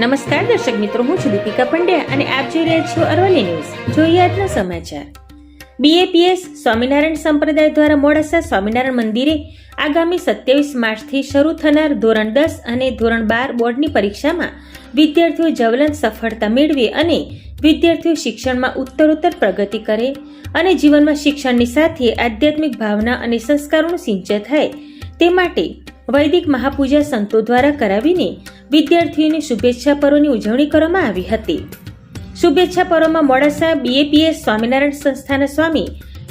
નમસ્કાર દર્શક મિત્રો, હું છું દીપિકા પંડ્યા અને આપ જોઈ રહ્યા છો અરવલ્લી ન્યૂઝ. જોઈએ આજના સમાચાર બીએપીએસ સ્વામિનારાયણ સંપ્રદાય દ્વારા મોડાસા સ્વામિનારાયણ મંદિરે આગામી સત્યાવીસ માર્ચથી શરૂ થનાર ધોરણ દસ અને ધોરણ બાર બોર્ડની પરીક્ષામાં વિદ્યાર્થીઓ જવલન સફળતા મેળવે અને વિદ્યાર્થીઓ શિક્ષણમાં ઉત્તરોત્તર પ્રગતિ કરે અને જીવનમાં શિક્ષણની સાથે આધ્યાત્મિક ભાવના અને સંસ્કારોનું સિંચન થાય તે માટે વૈદિક મહાપૂજા સંતો દ્વારા કરાવીને વિદ્યાર્થીઓને શુભેચ્છા પર્વની ઉજવણી કરવામાં આવી હતી. શુભેચ્છા પર્વમાં મોડાસા બીએપીએસ સ્વામિનારાયણ સંસ્થાના સ્વામી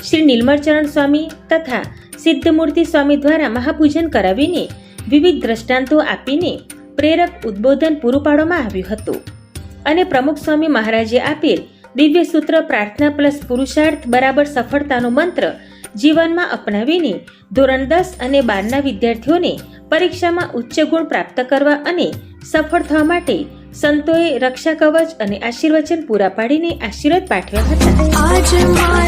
શ્રી નિર્મળચરણ સ્વામી તથા સિદ્ધમૂર્તિ સ્વામી દ્વારા મહાપૂજન કરાવીને વિવિધ દ્રષ્ટાંતો આપીને પ્રેરક ઉદ્બોધન પૂરું પાડવામાં આવ્યું હતું. અને પ્રમુખ સ્વામી મહારાજે આપેલ દિવ્ય સૂત્ર પ્રાર્થના પ્લસ પુરુષાર્થ બરાબર સફળતાનો મંત્ર જીવનમાં અપનાવીને ધોરણ દસ અને બારના વિદ્યાર્થીઓને પરીક્ષામાં ઉચ્ચ ગુણ પ્રાપ્ત કરવા અને સફળ થવા માટે સંતોએ રક્ષા કવચ અને આશીર્વચન પૂરા પાડીને આશીર્વાદ પાઠવ્યા હતા.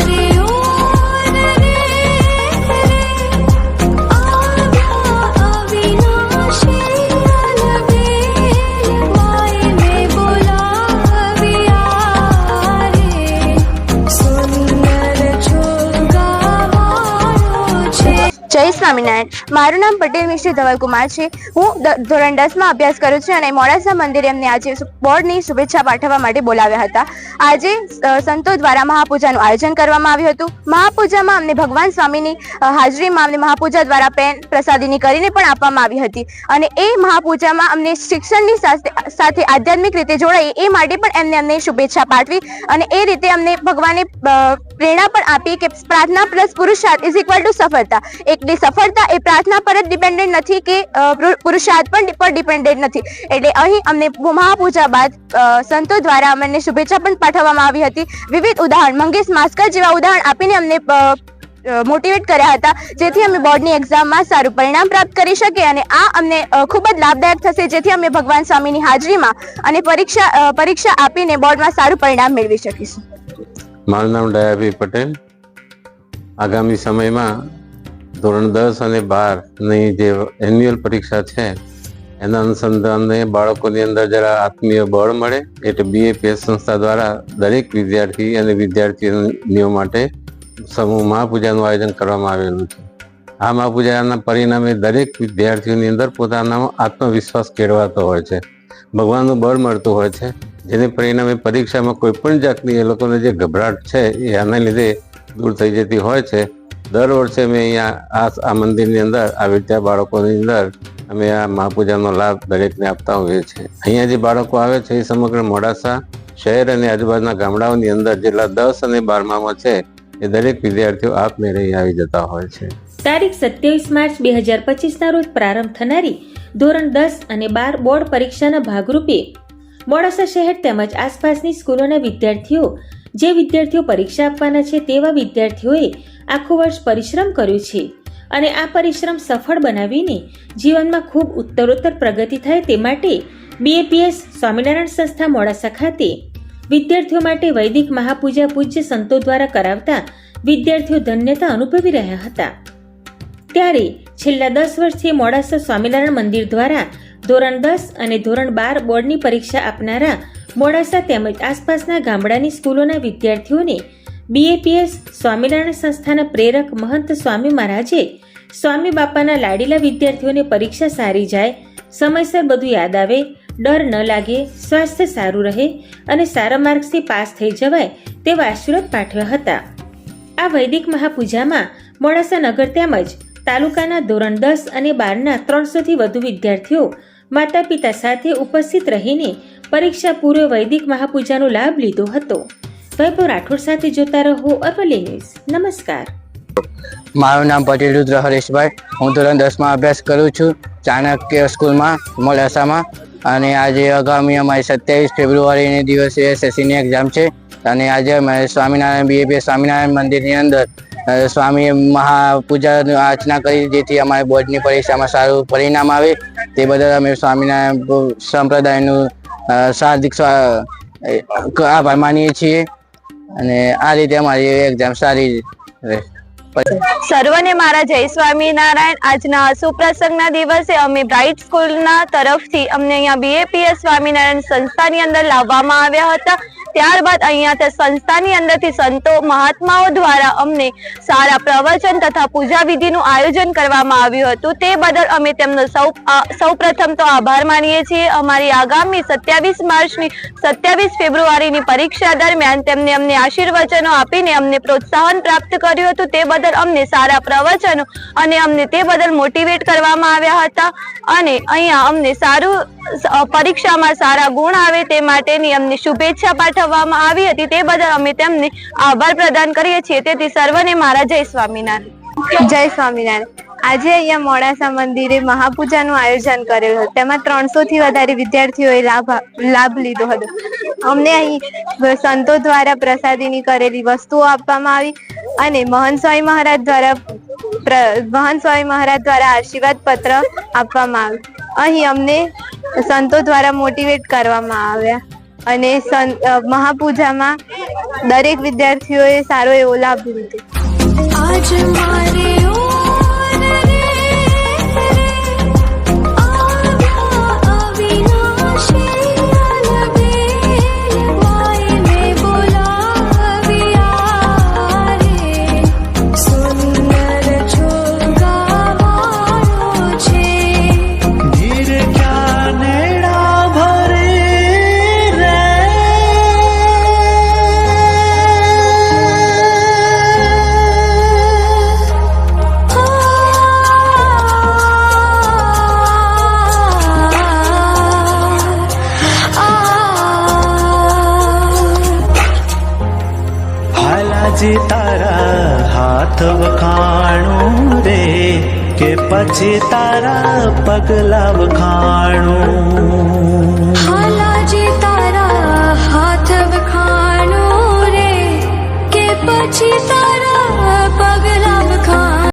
સ્વામિનારાયણ. મારું નામ પટેલ મિશ્રી ધવલકુમાર છે. હું ધોરણ દસમાં અભ્યાસ કરું છું અને મોડાસા મંદિરે એમને આજે બોર્ડની શુભેચ્છા પાઠવવા માટે બોલાવ્યા હતા. આજે સંતો દ્વારા મહાપૂજાનું આયોજન કરવામાં આવ્યું હતું. મહાપૂજામાં અમને ભગવાન સ્વામીની હાજરીમાં અમને મહાપૂજા દ્વારા પેન પ્રસાદીની કરીને પણ આપવામાં આવી હતી. અને એ મહાપૂજામાં અમને શિક્ષણની સાથે સાથે આધ્યાત્મિક રીતે જોડાઈ એ માટે પણ એમને અમને શુભેચ્છા પાઠવી અને એ રીતે અમને ભગવાને પ્રેરણા પણ આપી કે પ્રાર્થના પ્લસ પુરુષાર્થ ઇઝ ઇક્વલ ટુ સફળતા. એટલે સફળતા એ પ્રાર્થના પર જ ડિપેન્ડન્ટ નથી કે પુરુષાર્થ પણ પર ડિપેન્ડન્ટ નથી. એટલે અહીં અમને મહાપૂજા બાદ સંતો દ્વારા અમને શુભેચ્છા પણ પાઠવવામાં આવી હતી. વિવિધ ઉદાહરણ, મંગેશ માસ્કર જેવા ઉદાહરણ આપીને અમને મોટિવેટ કર્યા હતા. જેથી અમે બોર્ડની એક્ઝામમાં સારું પરિણામ પ્રાપ્ત કરી શકીએ અને આ અમને ખૂબ જ લાભદાયક થશે. જેથી અમે ભગવાન સ્વામીની હાજરીમાં અને પરીક્ષા પરીક્ષા આપીને બોર્ડમાં સારું પરિણામ મેળવી શકીશું. મારું નામ દયાભાઈ પટેલ. આગામી સમયમાં ધોરણ દસ અને બારની જે એન્યુઅલ પરીક્ષા છે, એના અનુસંધાનને બાળકોની અંદર જરા આત્મીય બળ મળે, એટલે બીએપીએસ સંસ્થા દ્વારા દરેક વિદ્યાર્થી અને વિદ્યાર્થીનીઓ માટે સમૂહ મહાપૂજાનું આયોજન કરવામાં આવેલું છે. આ મહાપૂજાના પરિણામે દરેક વિદ્યાર્થીઓની અંદર પોતાનો આત્મવિશ્વાસ કેળવાતો હોય છે. ભગવાનનું બળ મળતું હોય છે, જેને પરિણામે પરીક્ષામાં કોઈ પણ જાતની એ લોકોને જે ગભરાટ છે એ આના લીધે દૂર થઈ જતી હોય છે. દર વર્ષે અમે અહીંયા આ આ મંદિરની અંદર આવી રીતે બાળકોની અંદર અમે આ મહાપૂજાનો લાભ દરેકને આપતા હોઈએ છીએ. અહીંયા જે બાળકો આવે છે એ સમગ્ર મોડાસા શહેર અને આજુબાજુના ગામડાઓની અંદર જેટલા દસ અને બારમામાં છે એ દરેક વિદ્યાર્થીઓ આપમેળે આવી જતા હોય છે. તારીખ સત્યાવીસ માર્ચ બે હજાર પચીસના રોજ પ્રારંભ થનારી ધોરણ દસ અને બાર બોર્ડ પરીક્ષાના ભાગરૂપે મોડાસા શહેર તેમજ આસપાસની સ્કૂલોના વિદ્યાર્થીઓ જે વિદ્યાર્થીઓ પરીક્ષા આપવાના છે તેવા વિદ્યાર્થીઓએ આખું વર્ષ પરિશ્રમ કર્યો છે અને આ પરિશ્રમ સફળ બનાવીને જીવનમાં ખૂબ ઉત્તરોત્તર પ્રગતિ થાય તે માટે બીએપીએસ સ્વામિનારાયણ સંસ્થા મોડાસા ખાતે વિદ્યાર્થીઓ માટે વૈદિક મહાપૂજા પૂજ્ય સંતો દ્વારા કરાવતા વિદ્યાર્થીઓ ધન્યતા અનુભવી રહ્યા હતા. ત્યારે છેલ્લા દસ વર્ષથી મોડાસા સ્વામિનારાયણ મંદિર દ્વારા ધોરણ દસ અને ધોરણ બાર બોર્ડની પરીક્ષા આપનારા મોડાસા તેમજ આસપાસના ગામડાની સ્કૂલોના વિદ્યાર્થીઓને બીએપીએસ સ્વામિનારાયણ સંસ્થાના પ્રેરક મહંત સ્વામી મહારાજે સ્વામી બાપાના લાડીલા વિદ્યાર્થીઓને પરીક્ષા સારી જાય, સમયસર બધું યાદ આવે, ડર ન લાગે, સ્વાસ્થ્ય સારું રહે અને સારા માર્ક્સથી પાસ થઈ જવાય તેવા આશીર્વાદ પાઠવ્યા હતા. આ વૈદિક મહાપૂજામાં મોડાસા નગર તેમજ તાલુકાના ધોરણ દસ અને બારના ત્રણસોથી વધુ વિદ્યાર્થીઓ માતા પિતા સાથે ઉપસ્થિત રહીને પરીક્ષા પૂર્વે વૈદિક મહાપૂજાનો લાભ લીધો હતો. વૈભવ રાઠોડ સાથે જોતા રહો અરવલ્લી ન્યૂઝ. નમસ્કાર. મારું નામ પટેલ રુદ્ર હરેશભાઈ. હું ધોરણ દસમાં અભ્યાસ કરું છું ચાણક્ય સ્કૂલમાં, મોડાસામાં. અને આજે આગામી અમારી સત્યાવીસ ફેબ્રુઆરીને દિવસે એસએસસીની એક્ઝામ છે. અને આજે અમે સ્વામિનારાયણ બીએપી સ્વામિનારાયણ મંદિરની અંદર સ્વામીએ મહાપૂજા અર્ચના કરી, જેથી અમારી બોર્ડની પરીક્ષામાં સારું પરિણામ આવે. તે બદલ અમે સ્વામિનારાયણ સંપ્રદાયનું હાર્દિક આભાર માનીએ છીએ. અને આ રીતે અમારી એક્ઝામ સારી રહે. સર્વને મારા જય સ્વામિનારાયણ. આજના સુપ્રસંગના દિવસે અમે બ્રાઇટ સ્કૂલના તરફથી અમને અહીંયા બીએપીએસ સ્વામિનારાયણ સંસ્થાની અંદર લાવવામાં આવ્યા હતા. ત્યારબાદ અહીંયા તે સંસ્થાની અંદરથી સંતો, મહાત્માઓ દ્વારા અમને સારા પ્રવચન તથા પૂજા વિધિનું આયોજન કરવામાં આવ્યું હતું. તે બદલ અમે તેમનો સૌ સૌ સૌપ્રથમ તો આભાર માનીએ છીએ. અમારી આગામી સત્યાવીસ માર્ચની સત્યાવીસ ફેબ્રુઆરીની પરીક્ષા દરમિયાન તેમને અમને આશીર્વચનો આપીને અમને પ્રોત્સાહન પ્રાપ્ત કર્યું હતું. તે બદલ અમને સારા પ્રવચનો અને અમને તે બદલ મોટિવેટ કરવામાં આવ્યા હતા. અને અહીંયા અમને સારું પરીક્ષામાં સારા ગુણ આવે તે માટેની અમને શુભેચ્છા પાઠવવામાં આવી હતી તે બદલ અમે તેમને આભાર પ્રદાન કરીએ છીએ. તેથી સર્વને મારા જય સ્વામિનારાયણ. જય સ્વામિનારાયણ. આજે અહીંયા મોડાસા મંદિરે મહાપૂજાનું આયોજન કરેલું હતું. તેમાં ત્રણસો થી વધારે વિદ્યાર્થીઓએ લાભ લાભ લીધો હતો. અમને અહીં સંતો દ્વારા પ્રસાદીની કરેલી વસ્તુઓ આપવામાં આવી અને મહંત સ્વામી મહારાજ દ્વારા મહન સ્વામી મહારાજ દ્વારા આશીર્વાદ પત્ર આપવામાં આવ્યું. અહીં અમને સંતો દ્વારા મોટિવેટ કરવામાં આવ્યા. અને મહાપૂજામાં દરેક વિદ્યાર્થીઓએ સારો એવો લાભ લીધો. હાલાજી તારા હાથ વખાણું રે કે પછી તારા પગલા વખાણું? હાલાજી, તારા હાથ વખાણું રે કે પછી તારા